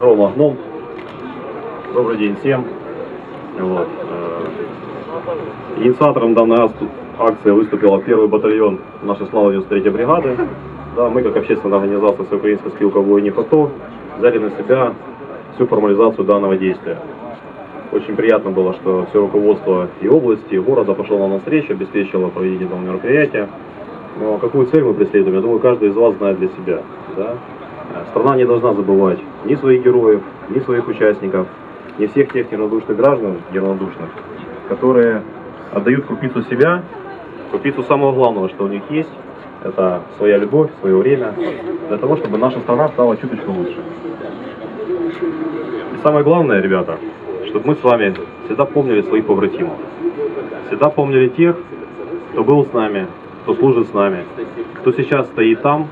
Рома Гном. Добрый день всем. Вот. э, Инициатором данной ак- акции выступил первый батальон нашей славы 93-й бригады. Да, мы, как общественная организация Всеукраинская спилка воїнів АТО, взяли на себя всю формализацию данного действия. Очень приятно было, что все руководство и области, и города пошло нам навстречу, обеспечило проведение этого мероприятия. Но какую цель мы преследуем, я думаю, каждый из вас знает для себя. Да? Страна не должна забывать ни своих героев, ни своих участников, ни всех тех неравнодушных граждан, неравнодушных, которые отдают крупицу себя, крупицу самого главного, что у них есть, это своя любовь, свое время, для того, чтобы наша страна стала чуточку лучше. И самое главное, ребята, чтобы мы с вами всегда помнили своих побратимов. Всегда помнили тех, кто был с нами, кто служит с нами, кто сейчас стоит там,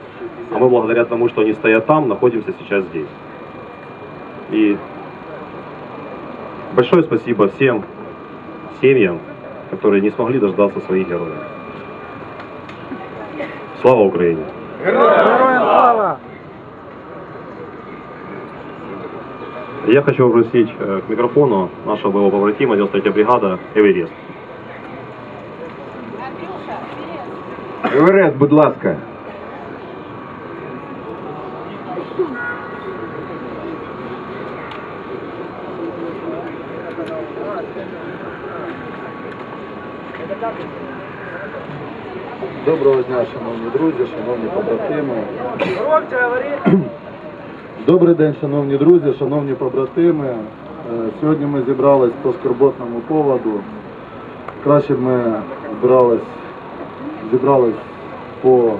а мы благодаря тому, что они стоят там, находимся сейчас здесь. И большое спасибо всем семьям, которые не смогли дождаться своих героев. Слава Украине! Героям слава! Я хочу попросить э, к микрофону нашего боевого побратима 93-я бригада Эверест. Еверест, будь ласка. Доброго дня, шановні друзі, шановні побратими. Добрий день, шановні друзі, шановні побратими. Е, Сьогодні ми зібрались по скорботному поводу. Краще б ми збирались, зібрались по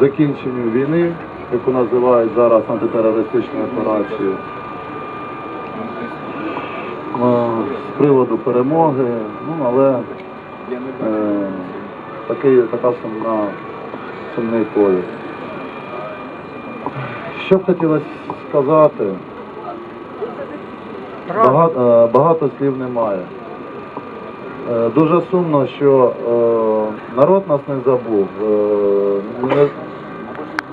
закінченню війни, яку називають зараз антитерористичною операцією. Е, З приводу перемоги, ну але е, такий, така сумна, сумний повід. Що б хотілося сказати? Багато, е, багато слів немає. Е, Дуже сумно, що е, народ нас не забув, е, не-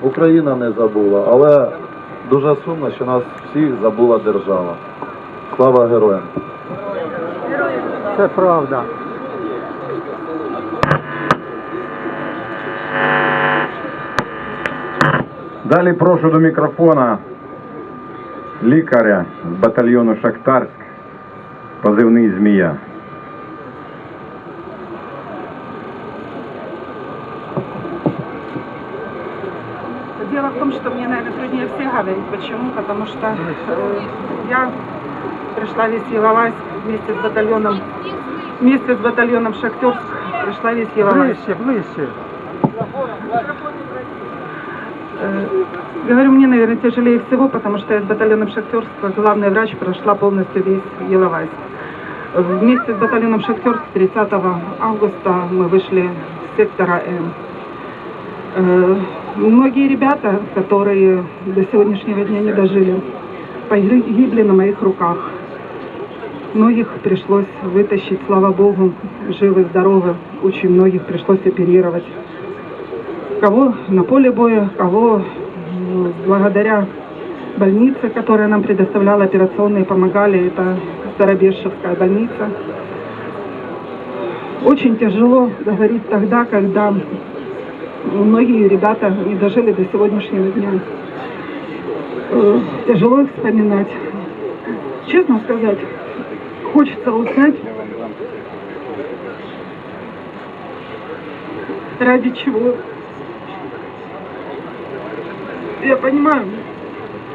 Україна не забула, але дуже сумно, що нас всіх забула держава. Слава героям! Це правда. Далі прошу до мікрофона лікаря з батальйону Шахтарськ, позивний Змія. Дело в том, что мне, наверное, труднее всех говорить. Почему? Потому что э, я пришла весь Еловайск вместе с батальоном, вместе с батальоном Шахтерск пришла весь Еловайск. Ближче, ближче. Э, говорю, мне, наверное, тяжелее всего, потому что я с батальоном Шахтерск, как главный врач, прошла полностью весь Еловайск. Вместе с батальоном Шахтерск 30 августа мы вышли с сектора М. Э, Многие ребята, которые до сегодняшнего дня не дожили, погибли на моих руках. Многих пришлось вытащить, слава богу, живы, здоровы. Очень многих пришлось оперировать. Кого на поле боя, кого м, благодаря больнице, которая нам предоставляла операционные, помогали. Это Старобешевская больница. Очень тяжело говорить тогда, когда многие ребята не дожили до сегодняшнего дня. Э, Тяжело их вспоминать. Честно сказать, хочется узнать, ради чего. Я понимаю,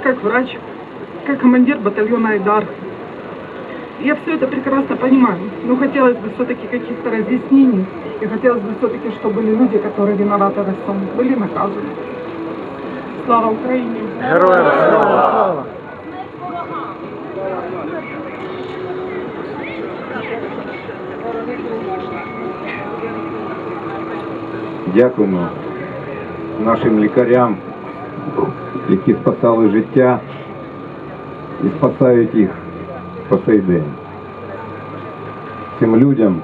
как врач, как командир батальона Айдар. Я все это прекрасно понимаю, но хотелось бы все-таки каких-то разъяснений, и хотелось бы все-таки, чтобы люди, которые виноваты в этом, были наказаны. Слава Украине! Героям слава! Дякуємо нашим лікарям, які спасали життя і спасають їх по сей день. Цим людям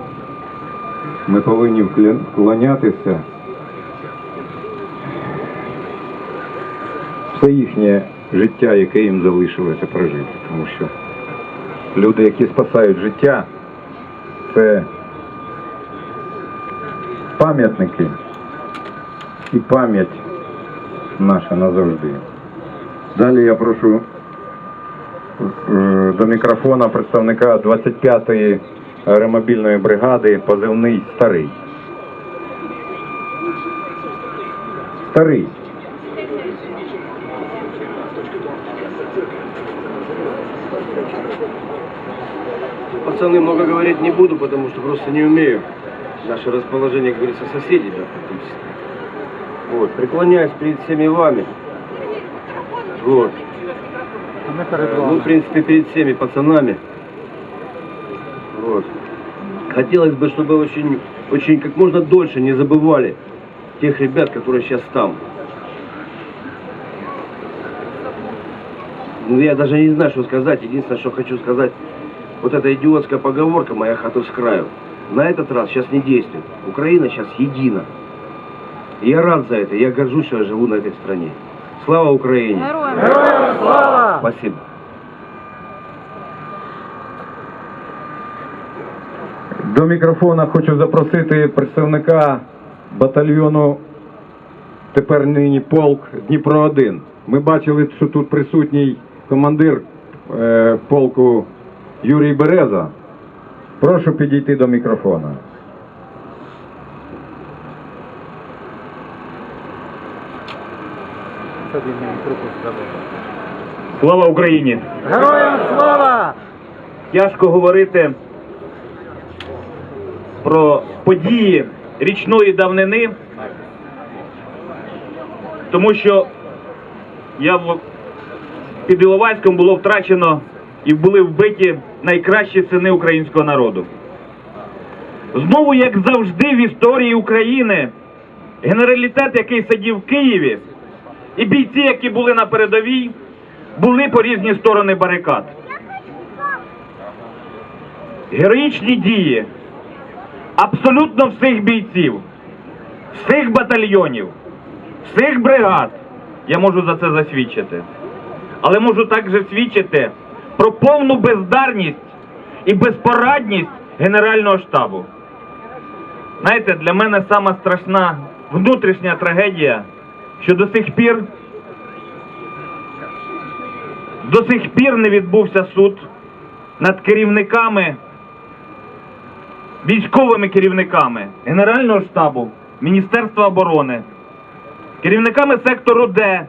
ми повинні вклонятися. Все їхнє життя, яке їм залишилося прожити. Тому що люди, які спасають життя, це пам'ятники і пам'ять наша назавжди. Далі я прошу е, до мікрофона представника 25-ї аеромобільної бригади, позивний старий. Старий. Пацаны, много говорить не буду, потому что просто не умею. Наше расположение, как говорится, соседей, да, практически. Вот, преклоняюсь перед всеми вами. Вот. Перед Ну, в принципе, перед всеми пацанами. Вот. Хотелось бы, чтобы очень, очень как можно дольше не забывали тех ребят, которые сейчас там. Ну, я даже не знаю, что сказать. Единственное, что хочу сказать, вот эта идиотская поговорка «моя хата с краю» на этот раз сейчас не действует. Украина сейчас едина. И я рад за это, я горжусь, что я живу на этой стране. Слава Украине! Героям слава! Спасибо. До мікрофона хочу запросити представника батальйону тепер нині полк Дніпро 1 Ми бачили, що тут присутній командир е, полку Юрій Береза. Прошу підійти до мікрофона. Це він мені трупу зробив. Слава Україні! Героям слава! Тяжко говорити про події річної давнини, тому що я в під Іловайськом було втрачено і були вбиті найкращі сини українського народу. Знову, як завжди, в історії України генералітет, який сидів в Києві, і бійці, які були на передовій, були по різні сторони барикад. Героїчні дії абсолютно всіх бійців, всіх батальйонів, всіх бригад. Я можу за це засвідчити. Але можу також свідчити про повну бездарність і безпорадність Генерального штабу. Знаєте, для мене сама страшна внутрішня трагедія, що до сих пір до сих пір не відбувся суд над керівниками, військовими керівниками Генерального штабу, Міністерства оборони, керівниками сектору Д,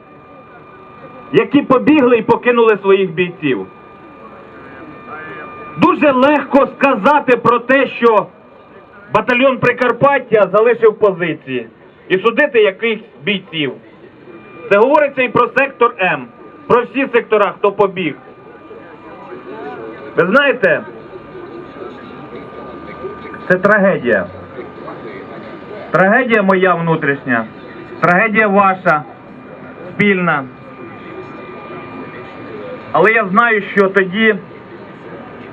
які побігли і покинули своїх бійців. Дуже легко сказати про те, що батальйон Прикарпаття залишив позиції і судити якихось бійців. Це говориться і про сектор М, про всі сектора, хто побіг. Ви знаєте, це трагедія. Трагедія моя внутрішня, трагедія ваша спільна. Але я знаю, що тоді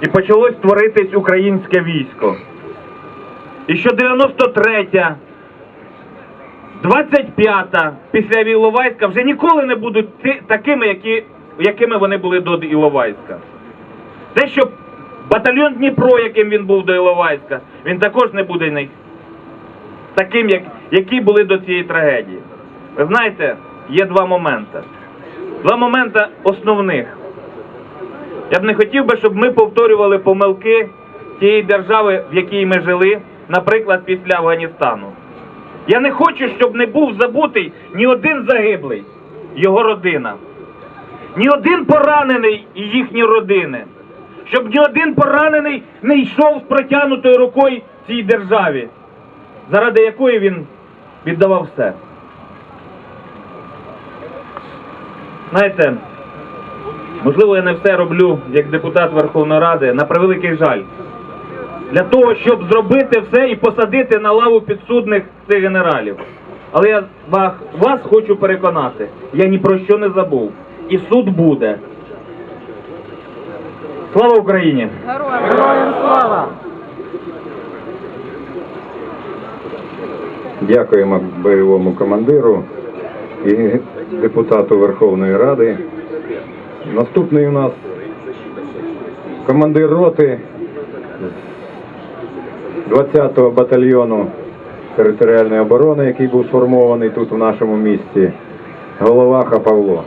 і почалось творитись українське військо. І що 93-я, 25-та після Іловайська вже ніколи не будуть такими, які, якими вони були до Іловайська. Те, що батальйон Дніпро, яким він був до Іловайська, він також не буде таким, як, які були до цієї трагедії. Ви знаєте, є два моменти. Два моменти основних. Я б не хотів би, щоб ми повторювали помилки тієї держави, в якій ми жили, наприклад, після Афганістану. Я не хочу, щоб не був забутий ні один загиблий, його родина, ні один поранений і їхні родини, щоб ні один поранений не йшов з протягнутою рукою цій державі, заради якої він віддавав все. Знаєте, можливо, я не все роблю як депутат Верховної Ради, на превеликий жаль. Для того, щоб зробити все і посадити на лаву підсудних цих генералів. Але я вас, вас хочу переконати, я ні про що не забув. І суд буде. Слава Україні! Героям слава! Дякуємо бойовому командиру і депутату Верховної Ради Наступний у нас командир роти з 20-го батальйону територіальної оборони, який був сформований тут в нашому місті, Головаха Павло.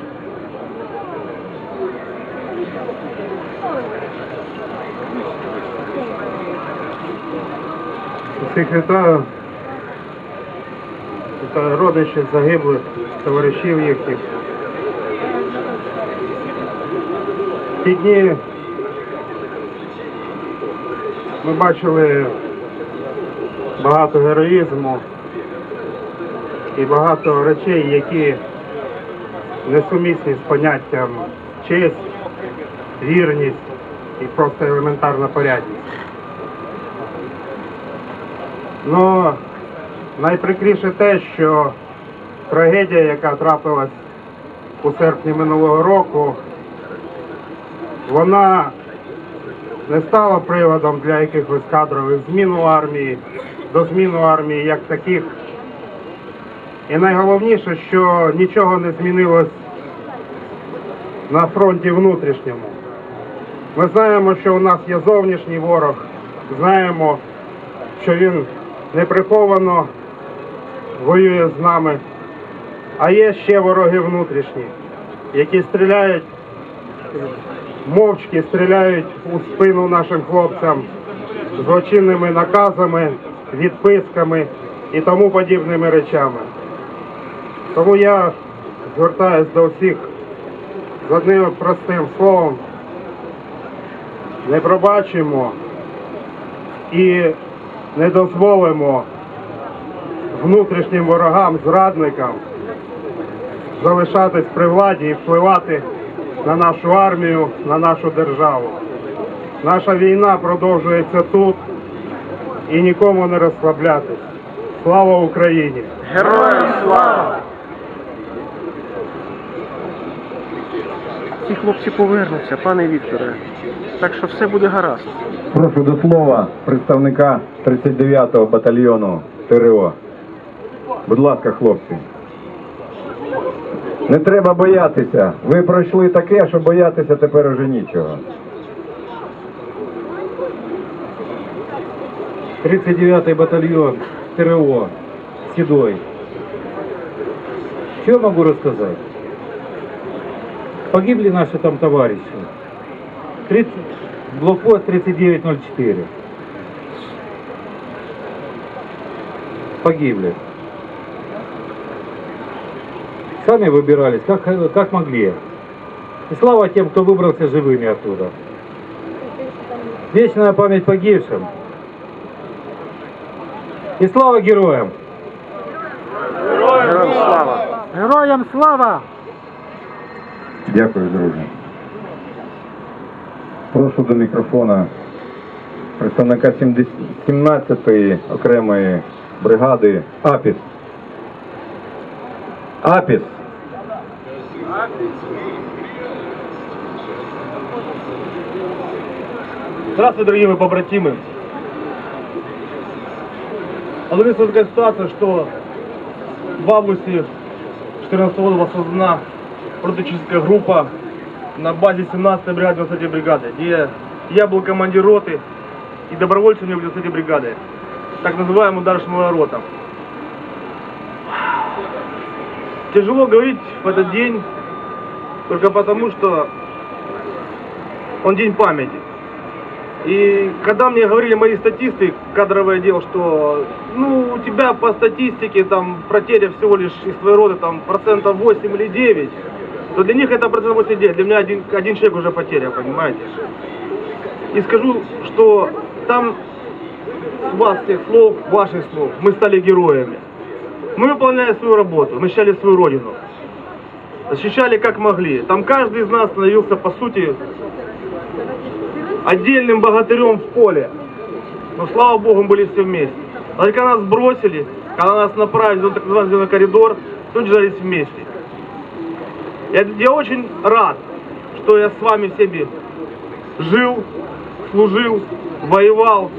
Всіх вітаю. Вітаю родичів, загиблих, товаришів їхніх. Ті дні ми бачили багато героїзму і багато речей, які несумісні з поняттям честь, вірність і просто елементарна порядність. Ну, найприкріше те, що трагедія, яка трапилась у серпні минулого року, вона не стала приводом для якихось кадрових змін у армії, до змін у армії як таких. І найголовніше, що нічого не змінилось на фронті внутрішньому. Ми знаємо, що у нас є зовнішній ворог, знаємо, що він неприховано воює з нами. А є ще вороги внутрішні, які стріляють мовчки, стріляють у спину нашим хлопцям злочинними наказами, відписками і тому подібними речами. Тому я звертаюся до всіх з одним простим словом. Не пробачимо і не дозволимо внутрішнім ворогам, зрадникам залишатись при владі і впливати на нашу армію, на нашу державу. Наша війна продовжується тут і нікому не розслаблятись. Слава Україні! Героям слава! Ці хлопці повернуться, пане Вікторе. Так що все буде гаразд. Прошу до слова представника 39-го батальйону ТРО. Будь ласка, хлопці. Не треба боятися. Ви пройшли таке, що боятися тепер уже нічого. 39-й батальон ТРО Седой. Что могу рассказать? Погибли наши там товарищи. 30, блокпост 3904. Погибли. Сами выбирались, как, как могли. И слава тем, кто выбрался живыми оттуда. Вечная память погибшим. І слава героям! Героям слава! Героям слава! Дякую, друже. Прошу до мікрофона представника 17-ї окремої бригади АПІС. АПІС. Здравствуйте, дорогие мои побратимы. Алловится такая ситуация, что в августе 2014 года была создана прототическая группа на базе 17-й бригады 93-й бригады, где я был командир роты и добровольцы у 93-й бригады, так называемая ударная рота. Тяжело говорить в этот день, только потому что он день памяти. И когда мне говорили мои статисты, кадровый отдел, что ну у тебя по статистике там потеря всего лишь из твоей роты там процентов 8 или 9, то для них это процентов 8 или 9, для меня один, один человек уже потеря, понимаете? И скажу, что там с вас тех слов, ваших слов, мы стали героями. Мы выполняли свою работу, мы защищали свою родину. Защищали как могли. Там каждый из нас становился, по сути, отдельным богатырем в поле. Но слава богу, мы были все вместе. А когда нас бросили, когда нас направили в так называемый коридор, то держались вместе. Я, я очень рад, что я с вами всеми жил, служил, воевал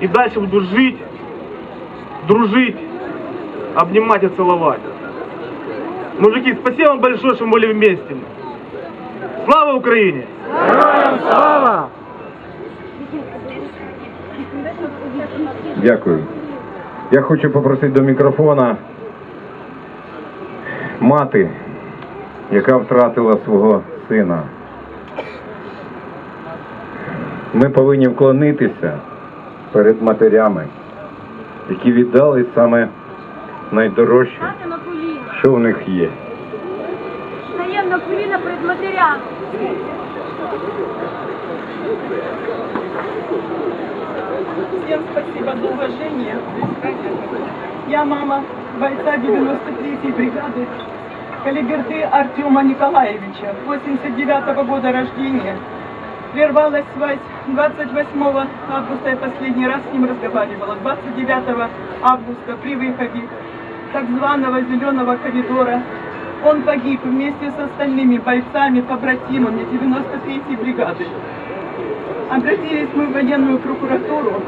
и дальше буду жить, дружить, обнимать и целовать. Мужики, спасибо вам большое, что мы были вместе. Слава Україні! Слава! Дякую. Я хочу попросити до мікрофона мати, яка втратила свого сина. Ми повинні вклонитися перед матерями, які віддали саме найдорожче, що в них є. Стаємо на коліна перед матерями. Всем спасибо за уважение. Я мама бойца 93-й бригады Калиберды Артема Николаевича, 89 -го года рождения. Прервалась связь 28 августа, я последний раз с ним разговаривала. 29 августа при выходе так званого зеленого коридора он погиб вместе с остальными бойцами, побратимами 93-й бригады. Обратились мы в военную прокуратуру,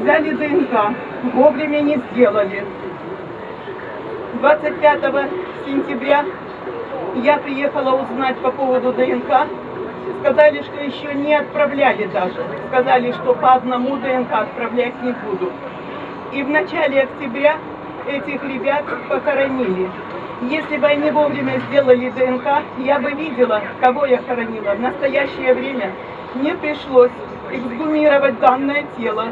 взяли ДНК, вовремя не сделали. 25 сентября я приехала узнать по поводу ДНК. Сказали, что еще не отправляли даже. Сказали, что по одному ДНК отправлять не будут. И в начале октября этих ребят похоронили. Если бы они вовремя сделали ДНК, я бы видела, кого я хоронила. В настоящее время мне пришлось эксгумировать данное тело,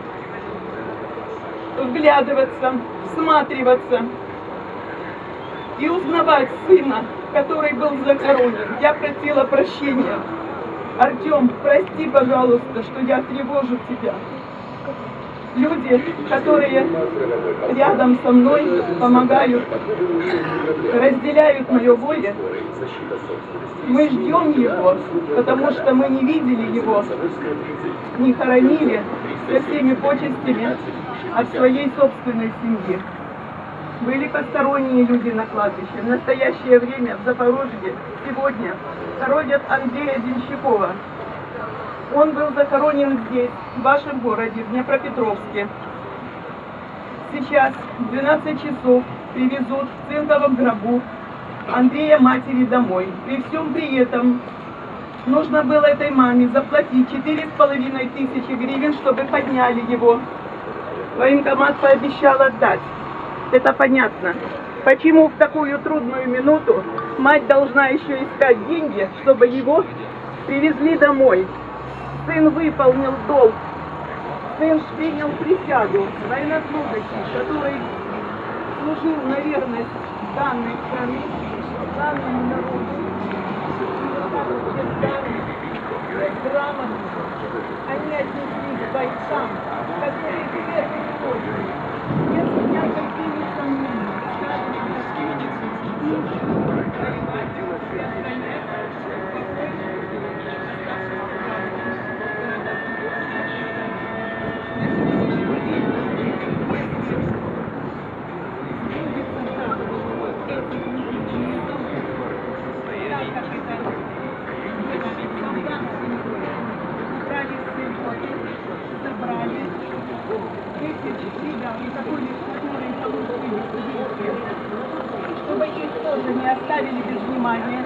вглядываться, всматриваться и узнавать сына, который был захоронен. Я просила прощения. Артем, прости, пожалуйста, что я тревожу тебя. Люди, которые рядом со мной помогают, разделяют мое горе, мы ждем его, потому что мы не видели его, не хоронили со всеми почестями от своей собственной семьи. Были посторонние люди на кладбище. В настоящее время в Запорожье сегодня хоронят Андрея Денщикова. Он был захоронен здесь, в вашем городе, в Днепропетровске. Сейчас в 12 часов привезут в цинковом гробу Андрея матери домой. При всем при этом нужно было этой маме заплатить четыре с половиной тысячи гривен, чтобы подняли его. Военкомат пообещал отдать. Это понятно. Почему в такую трудную минуту мать должна еще искать деньги, чтобы его привезли домой? Сын выполнил долг. Сын принял присягу военнослужащий, который служил на верность данной страны, данному народу. Грамотно они отнеслись к бойцам, которые в первую очередь нет у меня внимания,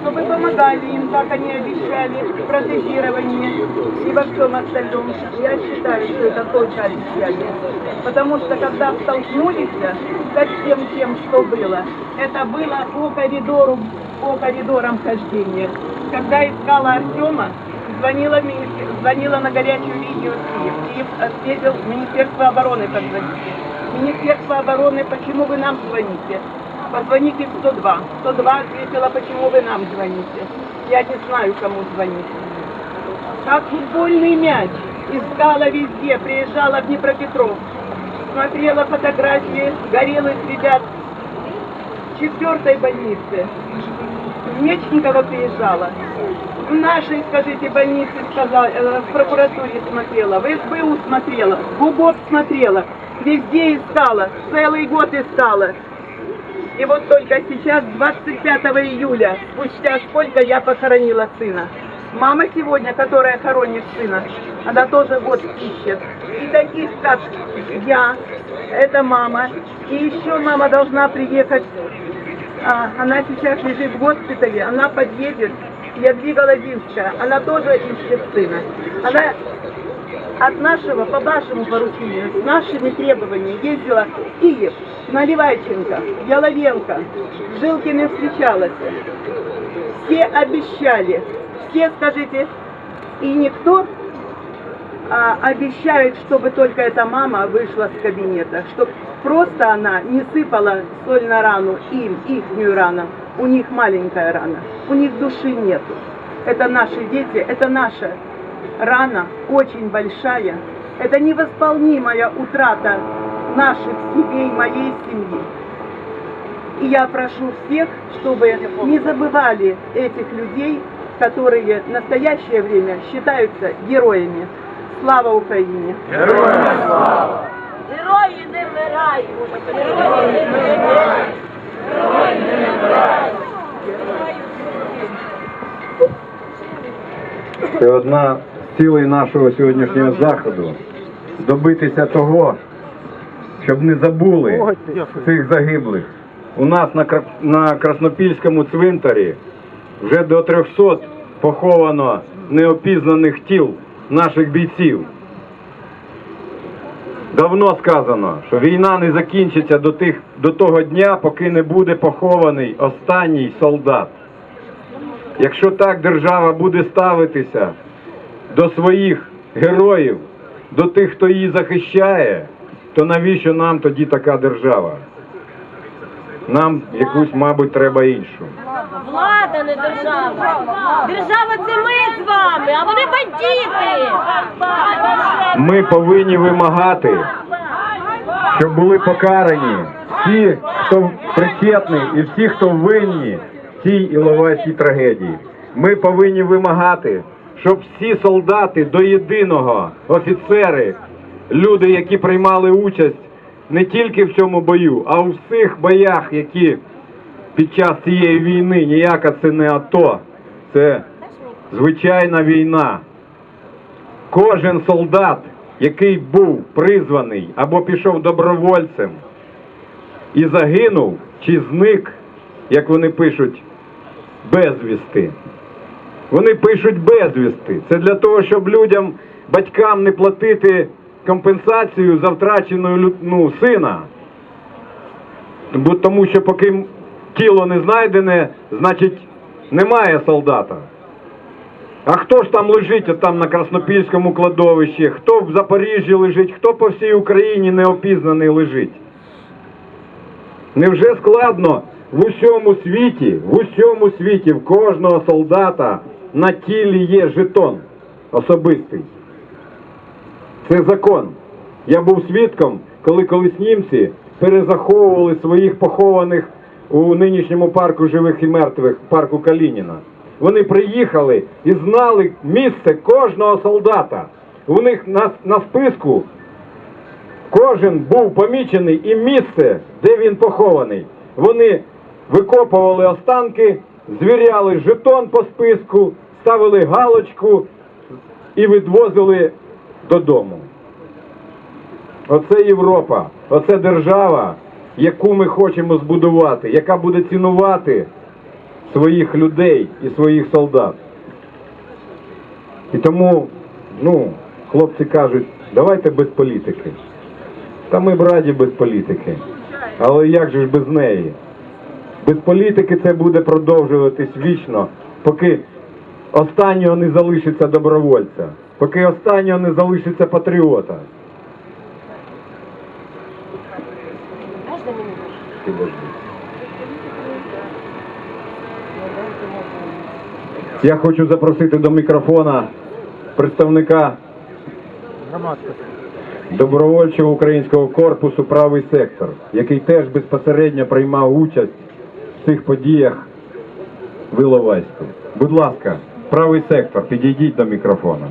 чтобы помогали им, как они обещали, в протезировании и во всем остальном. Я считаю, что это только обещание. Потому что когда столкнулись со всем тем, что было, это было по коридору, по коридорам хождения. Когда искала Артема, звонила, звонила на горячую линию в Киев. Ответил Министерство обороны позвоните. Министерство обороны, почему вы нам звоните? Позвоните в 102. 102 ответила, почему вы нам звоните. Я не знаю, кому звонить. Как футбольный мяч. Искала везде, приезжала в Днепропетровск. Смотрела фотографии горелых ребят четвертой больнице. В Мечниково приезжала. В нашей, скажите, больнице сказала, э, в прокуратуре смотрела, в СБУ смотрела, в УГОП смотрела, везде искала, целый год искала. И вот только сейчас, 25 июля, спустя сколько я похоронила сына. Мама сегодня, которая хоронит сына, она тоже год ищет. И таких, как я, это мама, и еще мама должна приехать А, она сейчас лежит в госпитале, она подъедет. Ядвига Лазинская, она тоже ищет сына. Она от нашего, по вашему поручению, с нашими требованиями ездила в Киев, Наливайченко, Яловенко, Жилкиным встречалась. Все обещали, все скажите, и никто а, обещает, чтобы только эта мама вышла с кабинета, чтобы просто она не сыпала соль на рану им, ихнюю рану. У них маленькая рана, у них души нету. Это наши дети, это наша рана, очень большая. Это невосполнимая утрата наших семей, моей семьи. И я прошу всех, чтобы не забывали этих людей, которые в настоящее время считаются героями. Слава Україні! Герої не вмирають! Герої не вмирають! Герої не вмирають! Це одна з цілей нашого сьогоднішнього заходу добитися того, щоб не забули цих загиблих. У нас на, Кра- на Краснопільському цвинтарі вже до 300 поховано неопізнаних тіл наших бійців. Давно сказано, що війна не закінчиться до, тих, до того дня, поки не буде похований останній солдат. Якщо так держава буде ставитися до своїх героїв, до тих, хто її захищає, то навіщо нам тоді така держава? Нам якусь, мабуть, треба іншу. Влада не держава. Держава це ми з вами, а вони бандити. Ми повинні вимагати, щоб були покарані всі, хто причетний і всі, хто винні цій Іловайській трагедії. Ми повинні вимагати, щоб всі солдати до єдиного, офіцери, люди, які приймали участь не тільки в цьому бою, а у всіх боях, які під час цієї війни ніяка це не АТО, це звичайна війна. Кожен солдат, який був призваний або пішов добровольцем і загинув чи зник, як вони пишуть, безвісти. Вони пишуть безвісти. Це для того, щоб людям, батькам не платити компенсацію за втраченого ну, сина. Бо тому що поки тіло не знайдене, значить немає солдата. А хто ж там лежить там на Краснопільському кладовищі? Хто в Запоріжжі лежить, хто по всій Україні неопізнаний лежить? Невже складно в усьому світі, в усьому світі, в кожного солдата на тілі є жетон особистий? Це закон. Я був свідком, коли колись німці перезаховували своїх похованих у нинішньому парку живих і мертвих, парку Калініна. Вони приїхали і знали місце кожного солдата. У них на, на списку кожен був помічений і місце, де він похований. Вони викопували останки, звіряли жетон по списку, ставили галочку і відвозили додому. Оце Європа, оце держава, яку ми хочемо збудувати, яка буде цінувати своїх людей і своїх солдат. І тому, ну, хлопці кажуть, давайте без політики. Та ми б раді без політики. Але як же ж без неї? Без політики це буде продовжуватись вічно, поки останнього не залишиться добровольця, поки останнього не залишиться патріота. Я хочу запросити до мікрофона представника добровольчого українського корпусу правий сектор, який теж безпосередньо приймав участь в цих подіях в Іловайську. Будь ласка, правий сектор, підійдіть до мікрофона.